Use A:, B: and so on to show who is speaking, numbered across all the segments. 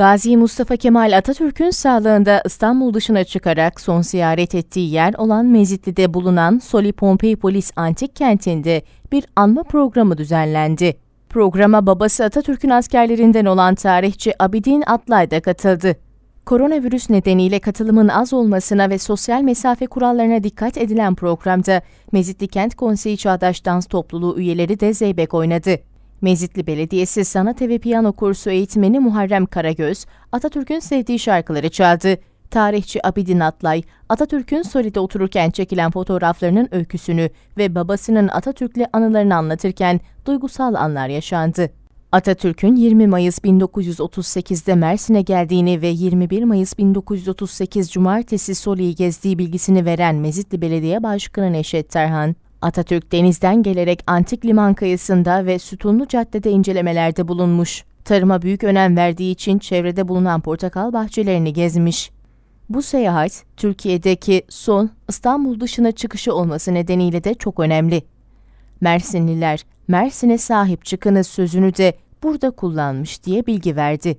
A: Gazi Mustafa Kemal Atatürk'ün sağlığında İstanbul dışına çıkarak son ziyaret ettiği yer olan Mezitli'de bulunan Soli Pompei Polis Antik Kenti'nde bir anma programı düzenlendi. Programa babası Atatürk'ün askerlerinden olan tarihçi Abidin Atlay da katıldı. Koronavirüs nedeniyle katılımın az olmasına ve sosyal mesafe kurallarına dikkat edilen programda Mezitli Kent Konseyi Çağdaş Dans Topluluğu üyeleri de zeybek oynadı. Mezitli Belediyesi Sanat ve Piyano Kursu eğitmeni Muharrem Karagöz, Atatürk'ün sevdiği şarkıları çaldı. Tarihçi Abidin Atlay, Atatürk'ün Soli'de otururken çekilen fotoğraflarının öyküsünü ve babasının Atatürk'le anılarını anlatırken duygusal anlar yaşandı. Atatürk'ün 20 Mayıs 1938'de Mersin'e geldiğini ve 21 Mayıs 1938 Cumartesi Soli'yi gezdiği bilgisini veren Mezitli Belediye Başkanı Neşet Terhan, Atatürk denizden gelerek antik liman kıyısında ve Sütunlu Cadde'de incelemelerde bulunmuş. Tarıma büyük önem verdiği için çevrede bulunan portakal bahçelerini gezmiş. Bu seyahat, Türkiye'deki son İstanbul dışına çıkışı olması nedeniyle de çok önemli. Mersinliler, Mersin'e sahip çıkınız sözünü de burada kullanmış diye bilgi verdi.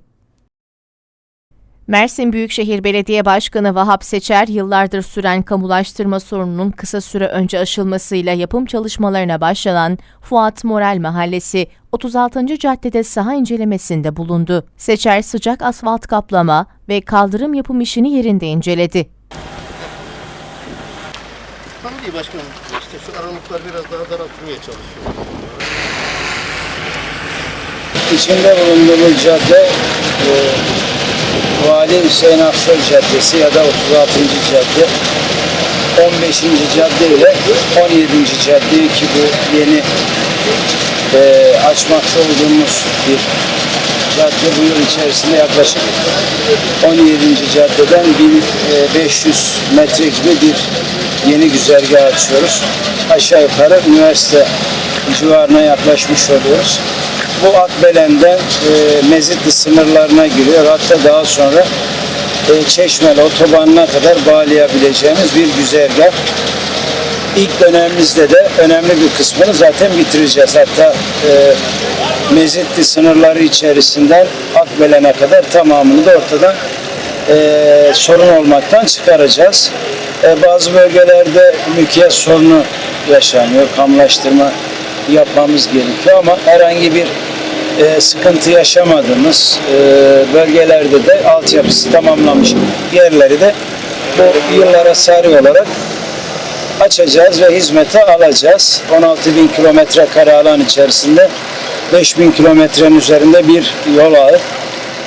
A: Mersin Büyükşehir Belediye Başkanı Vahap Seçer, yıllardır süren kamulaştırma sorununun kısa süre önce aşılmasıyla yapım çalışmalarına başlanan Fuat Morel Mahallesi 36. Caddede saha incelemesinde bulundu. Seçer sıcak asfalt kaplama ve kaldırım yapım işini yerinde inceledi.
B: Tam değil başkanım. İşte şu aralıklar biraz daha daraltmaya çalışıyor.
C: İçinde bulunduğumuz cadde e, Vali Hüseyin Aksoy Caddesi ya da 36. cadde 15. cadde ile 17. cadde ki bu yeni e, açmakta olduğumuz bir cadde bu yıl içerisinde yaklaşık 17. caddeden 1500 metre gibi bir yeni güzergah açıyoruz. Aşağı yukarı üniversite civarına yaklaşmış oluyoruz. Bu Akbelen'den e, Mezitli sınırlarına giriyor. Hatta daha sonra e, Çeşmeli otobanına kadar bağlayabileceğimiz bir güzergah. İlk dönemimizde de önemli bir kısmını zaten bitireceğiz. Hatta e, Mezitli sınırları içerisinden Akbelen'e kadar tamamını da ortadan e, sorun olmaktan çıkaracağız. E, bazı bölgelerde mülkiyet sorunu yaşanıyor. Kamulaştırma yapmamız gerekiyor ama herhangi bir e, sıkıntı yaşamadığımız e, bölgelerde de altyapısı tamamlanmış yerleri de bu yıllara sari olarak açacağız ve hizmete alacağız. 16 bin kilometre kare alan içerisinde 5 bin kilometrenin üzerinde bir yol ağı.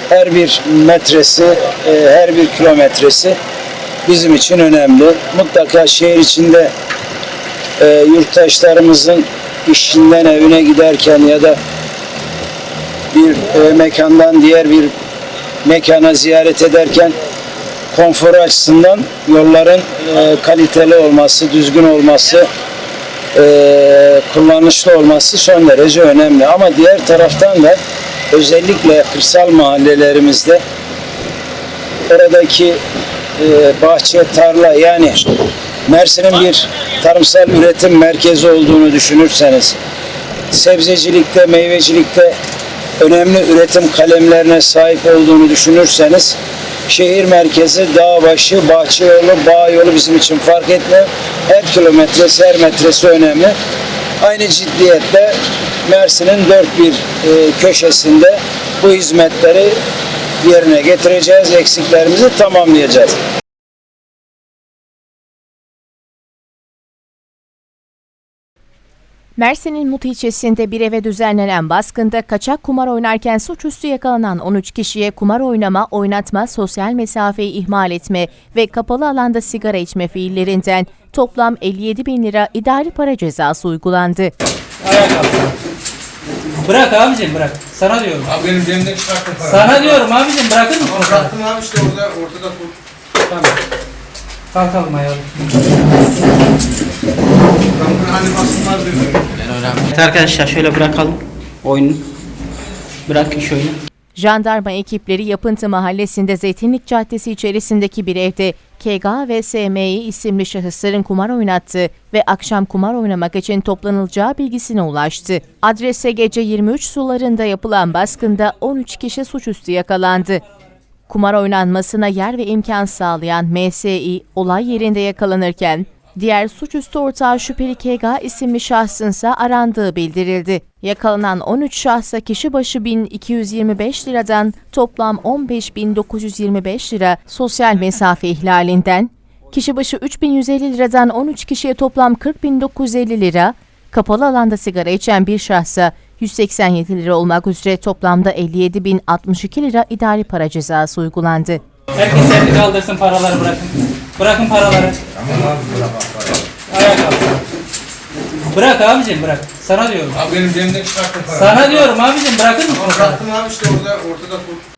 C: Her bir metresi, e, her bir kilometresi bizim için önemli. Mutlaka şehir içinde e, yurttaşlarımızın işinden evine giderken ya da bir e, mekandan diğer bir mekana ziyaret ederken konforu açısından yolların e, kaliteli olması, düzgün olması, e, kullanışlı olması son derece önemli. Ama diğer taraftan da özellikle kırsal mahallelerimizde oradaki e, bahçe, tarla yani Mersin'in bir tarımsal üretim merkezi olduğunu düşünürseniz, sebzecilikte, meyvecilikte önemli üretim kalemlerine sahip olduğunu düşünürseniz, şehir merkezi, dağ başı, bahçe yolu, bağ yolu bizim için fark etmiyor. Her kilometresi, her metresi önemli. Aynı ciddiyetle Mersin'in dört bir e, köşesinde bu hizmetleri yerine getireceğiz, eksiklerimizi tamamlayacağız.
A: Mersin'in Mut ilçesinde bir eve düzenlenen baskında kaçak kumar oynarken suçüstü yakalanan 13 kişiye kumar oynama, oynatma, sosyal mesafeyi ihmal etme ve kapalı alanda sigara içme fiillerinden toplam 57 bin lira idari para cezası uygulandı.
D: Ayağa kalk. Bırak abicim bırak. Sana diyorum.
E: Abi benim cebimden çıkarttın para.
D: Sana diyorum abicim bırakır mısın? sen?
E: Kalktım abi işte orada ortada kur.
D: Tamam. Kalkalım
E: dedim.
D: Evet arkadaşlar şöyle bırakalım oyunu. Bırak iş oyunu.
A: Jandarma ekipleri Yapıntı Mahallesi'nde Zeytinlik Caddesi içerisindeki bir evde KG ve SMİ isimli şahısların kumar oynattığı ve akşam kumar oynamak için toplanılacağı bilgisine ulaştı. Adrese gece 23 sularında yapılan baskında 13 kişi suçüstü yakalandı. Kumar oynanmasına yer ve imkan sağlayan MSI olay yerinde yakalanırken, diğer suçüstü ortağı şüpheli KG isimli şahsınsa arandığı bildirildi. Yakalanan 13 şahsa kişi başı 1225 liradan toplam 15.925 lira sosyal mesafe ihlalinden, kişi başı 3150 liradan 13 kişiye toplam 40.950 lira, kapalı alanda sigara içen bir şahsa 187 lira olmak üzere toplamda 57.062 lira idari para cezası uygulandı.
D: Herkes elini kaldırsın paraları bırakın. Bırakın paraları. Ayağa kalk. Bırak abicim bırak. Sana diyorum.
E: Abi benim cebimden çıkarttın parayı.
D: Sana diyorum abicim bırakır mısın?
E: Bıraktım abi işte orada ortada tut.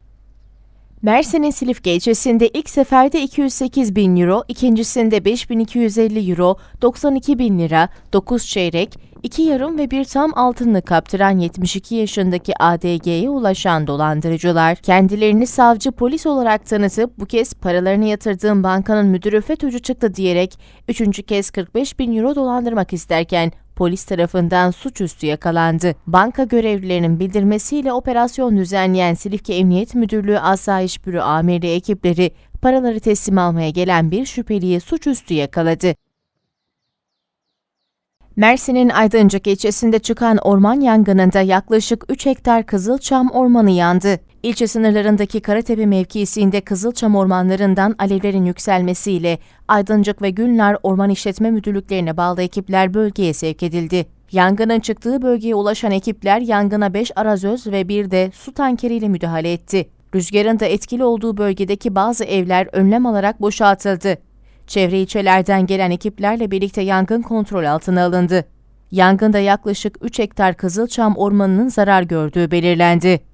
A: Mersin'in Silifke ilçesinde ilk seferde 208 bin euro, ikincisinde 5250 euro, 92 bin lira, 9 çeyrek, 2 yarım ve bir tam altınını kaptıran 72 yaşındaki ADG'ye ulaşan dolandırıcılar, kendilerini savcı polis olarak tanıtıp bu kez paralarını yatırdığım bankanın müdürü FETÖ'cü çıktı diyerek üçüncü kez 45 bin euro dolandırmak isterken polis tarafından suçüstü yakalandı. Banka görevlilerinin bildirmesiyle operasyon düzenleyen Silifke Emniyet Müdürlüğü Asayiş Büro Amirliği ekipleri paraları teslim almaya gelen bir şüpheliyi suçüstü yakaladı. Mersin'in Aydıncık ilçesinde çıkan orman yangınında yaklaşık 3 hektar Kızılçam ormanı yandı. İlçe sınırlarındaki Karatepe mevkisinde Kızılçam ormanlarından alevlerin yükselmesiyle Aydıncık ve Gülnar Orman İşletme Müdürlüklerine bağlı ekipler bölgeye sevk edildi. Yangının çıktığı bölgeye ulaşan ekipler yangına 5 arazöz ve bir de su tankeriyle müdahale etti. Rüzgarın da etkili olduğu bölgedeki bazı evler önlem alarak boşaltıldı. Çevre ilçelerden gelen ekiplerle birlikte yangın kontrol altına alındı. Yangında yaklaşık 3 hektar Kızılçam ormanının zarar gördüğü belirlendi.